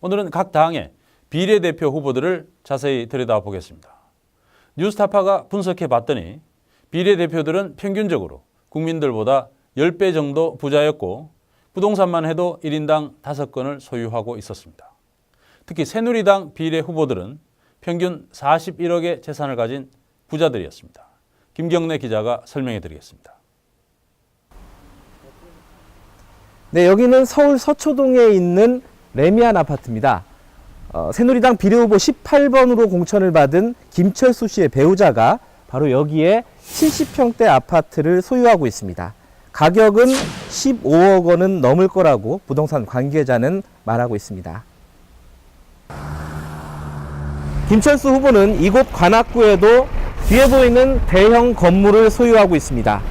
오늘은 각 당의 비례대표 후보들을 자세히 들여다보겠습니다. 뉴스타파가 분석해 봤더니 비례대표들은 평균적으로 국민들보다 10배 정도 부자였고 부동산만 해도 1인당 5건을 소유하고 있었습니다. 특히 새누리당 비례 후보들은 평균 41억의 재산을 가진 부자들이었습니다. 김경래 기자가 설명해 드리겠습니다. 네, 여기는 서울 서초동에 있는 레미안 아파트입니다. 어, 새누리당 비례후보 18번으로 공천을 받은 김철수 씨의 배우자가 바로 여기에 70평대 아파트를 소유하고 있습니다. 가격은 15억 원은 넘을 거라고 부동산 관계자는 말하고 있습니다. 김철수 후보는 이곳 관악구에도 뒤에 보이는 대형 건물을 소유하고 있습니다.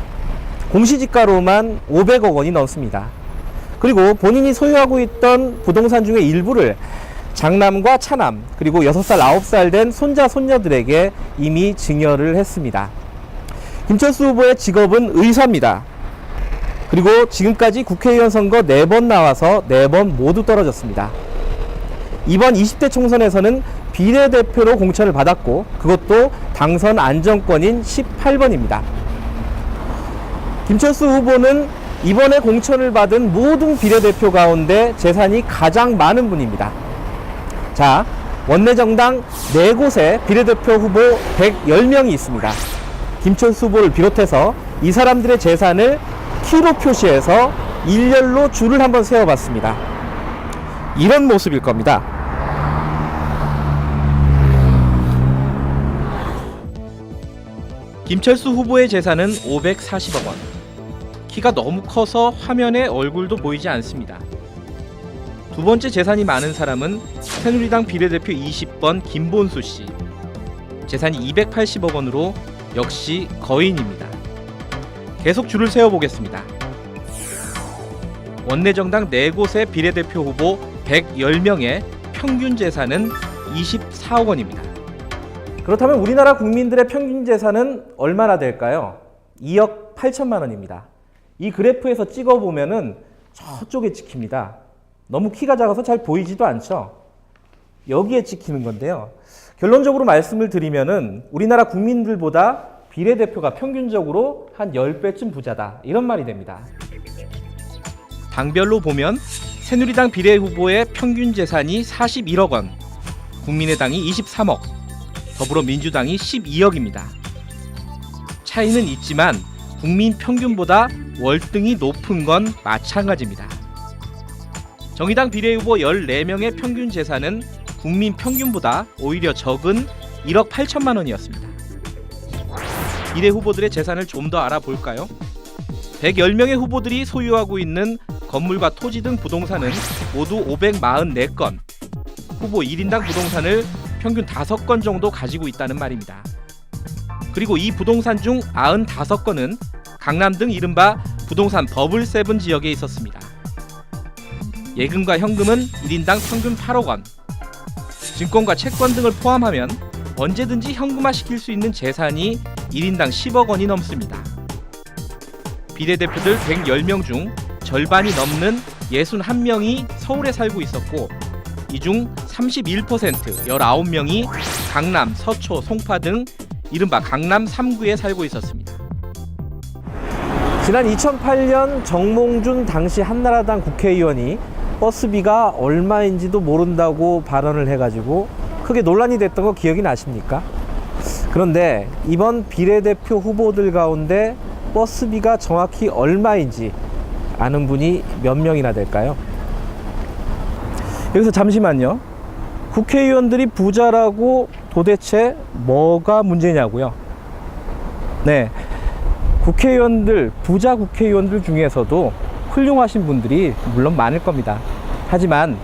공시지가로만 500억 원이 넘습니다. 그리고 본인이 소유하고 있던 부동산 중의 일부를 장남과 차남 그리고 6살, 9살 된 손자, 손녀들에게 이미 증여를 했습니다. 김철수 후보의 직업은 의사입니다. 그리고 지금까지 국회의원 선거 4번 나와서 4번 모두 떨어졌습니다. 이번 20대 총선에서는 비례대표로 공천을 받았고 그것도 당선 안정권인 18번입니다. 김철수 후보는 이번에 공천을 받은 모든 비례대표 가운데 재산이 가장 많은 분입니다. 자, 원내정당 4곳에 비례대표 후보 110명이 있습니다. 김철수 후보를 비롯해서 이 사람들의 재산을 키로 표시해서 일렬로 줄을 한번 세워봤습니다. 이런 모습일 겁니다. 김철수 후보의 재산은 540억 원. 키가 너무 커서 화면에 얼굴도 보이지 않습니다. 두 번째 재산이 많은 사람은 새누리당 비례대표 20번 김본수 씨. 재산이 280억 원으로 역시 거인입니다. 계속 줄을 세워 보겠습니다. 원내정당 4곳의 비례대표 후보 110명의 평균 재산은 24억 원입니다. 그렇다면 우리나라 국민들의 평균 재산은 얼마나 될까요? 2억 8천만 원입니다. 이 그래프에서 찍어 보면은 저쪽에 찍힙니다. 너무 키가 작아서 잘 보이지도 않죠. 여기에 찍히는 건데요. 결론적으로 말씀을 드리면은 우리나라 국민들보다 비례대표가 평균적으로 한 10배쯤 부자다. 이런 말이 됩니다. 당별로 보면 새누리당 비례 후보의 평균 재산이 41억 원, 국민의당이 23억, 더불어민주당이 12억입니다. 차이는 있지만 국민 평균보다 월등히 높은 건 마찬가지입니다. 정의당 비례 후보 14명의 평균 재산은 국민 평균보다 오히려 적은 1억 8천만 원이었습니다. 비례 후보들의 재산을 좀 더 알아볼까요? 110명의 후보들이 소유하고 있는 건물과 토지 등 부동산은 모두 544건. 후보 1인당 부동산을 평균 5건 정도 가지고 있다는 말입니다. 그리고 이 부동산 중 95건은 강남 등 이른바 부동산 버블 세븐 지역에 있었습니다. 예금과 현금은 1인당 평균 8억 원. 증권과 채권 등을 포함하면 언제든지 현금화 시킬 수 있는 재산이 1인당 10억 원이 넘습니다. 비례대표들 110명 중 절반이 넘는 61명이 서울에 살고 있었고 이 중 31% 19명이 강남, 서초, 송파 등 이른바 강남 3구에 살고 있었습니다. 지난 2008년 정몽준 당시 한나라당 국회의원이 버스비가 얼마인지도 모른다고 발언을 해가지고 크게 논란이 됐던 거 기억이 나십니까? 그런데 이번 비례대표 후보들 가운데 버스비가 정확히 얼마인지 아는 분이 몇 명이나 될까요? 여기서 잠시만요. 국회의원들이 부자라고 도대체 뭐가 문제냐고요? 네. 국회의원들, 부자 국회의원들 중에서도 훌륭하신 분들이 물론 많을 겁니다. 하지만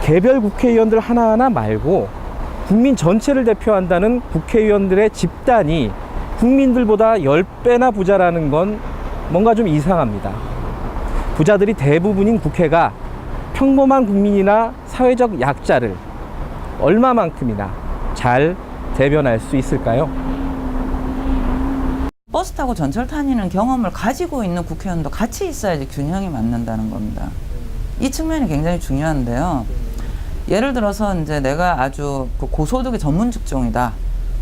개별 국회의원들 하나하나 말고 국민 전체를 대표한다는 국회의원들의 집단이 국민들보다 10배나 부자라는 건 뭔가 좀 이상합니다. 부자들이 대부분인 국회가 평범한 국민이나 사회적 약자를 얼마만큼이나 잘 대변할 수 있을까요? 버스 타고 전철 다니는 경험을 가지고 있는 국회의원도 같이 있어야지 균형이 맞는다는 겁니다. 이 측면이 굉장히 중요한데요. 예를 들어서 이제 내가 아주 그 고소득의 전문 직종이다.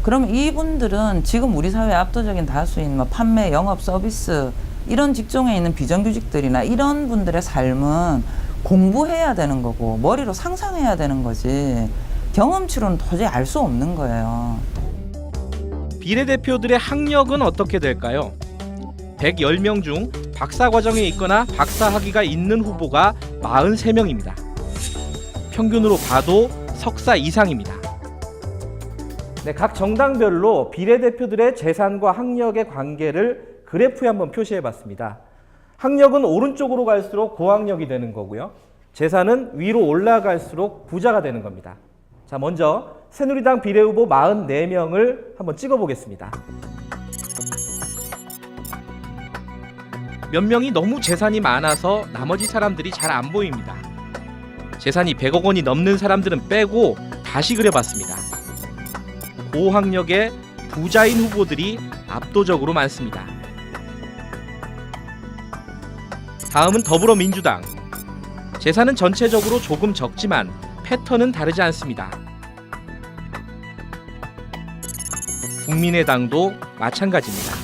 그럼 이분들은 지금 우리 사회 압도적인 다수인 뭐 판매, 영업, 서비스 이런 직종에 있는 비정규직들이나 이런 분들의 삶은 공부해야 되는 거고 머리로 상상해야 되는 거지 경험치로는 도저히 알 수 없는 거예요. 비례대표들의 학력은 어떻게 될까요? 110명 중 박사 과정에 있거나 박사 학위가 있는 후보가 43명입니다. 평균으로 봐도 석사 이상입니다. 네, 각 정당별로 비례대표들의 재산과 학력의 관계를 그래프에 한번 표시해 봤습니다. 학력은 오른쪽으로 갈수록 고학력이 되는 거고요. 재산은 위로 올라갈수록 부자가 되는 겁니다. 자, 먼저 새누리당 비례후보 44명을 한번 찍어 보겠습니다. 몇 명이 너무 재산이 많아서 나머지 사람들이 잘 안 보입니다. 재산이 100억 원이 넘는 사람들은 빼고 다시 그려봤습니다. 고학력의 부자인 후보들이 압도적으로 많습니다. 다음은 더불어민주당. 재산은 전체적으로 조금 적지만 패턴은 다르지 않습니다. 국민의당도 마찬가지입니다.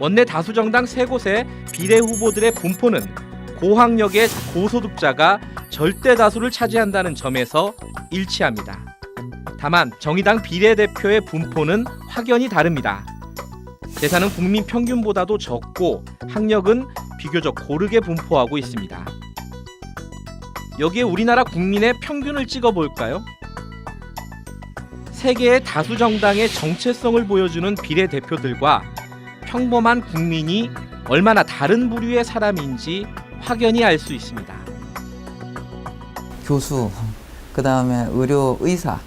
원내 다수 정당 세 곳의 비례 후보들의 분포는 고학력의 고소득자가 절대 다수를 차지한다는 점에서 일치합니다. 다만 정의당 비례대표의 분포는 확연히 다릅니다. 재산은 국민 평균보다도 적고 학력은 비교적 고르게 분포하고 있습니다. 여기에 우리나라 국민의 평균을 찍어 볼까요? 세계의 다수 정당의 정체성을 보여주는 비례대표들과 평범한 국민이 얼마나 다른 부류의 사람인지 확연히 알 수 있습니다. 교수, 그 다음에 의료 의사,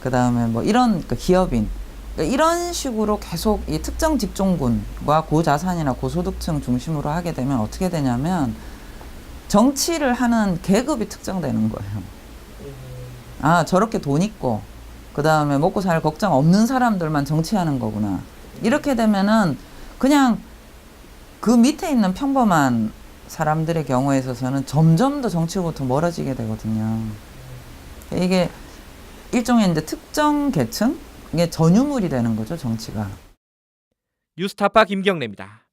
그 다음에 뭐 이런 그 기업인 그러니까 이런 식으로 계속 이 특정 직종군과 고자산이나 고소득층 중심으로 하게 되면 어떻게 되냐면 정치를 하는 계급이 특정되는 거예요. 아 저렇게 돈 있고 그 다음에 먹고 살 걱정 없는 사람들만 정치하는 거구나. 이렇게 되면은 그냥 그 밑에 있는 평범한 사람들의 경우에 있어서는 점점 더 정치로부터 멀어지게 되거든요. 이게 일종의 이제 특정 계층? 이게 전유물이 되는 거죠, 정치가. 뉴스타파 김경래입니다.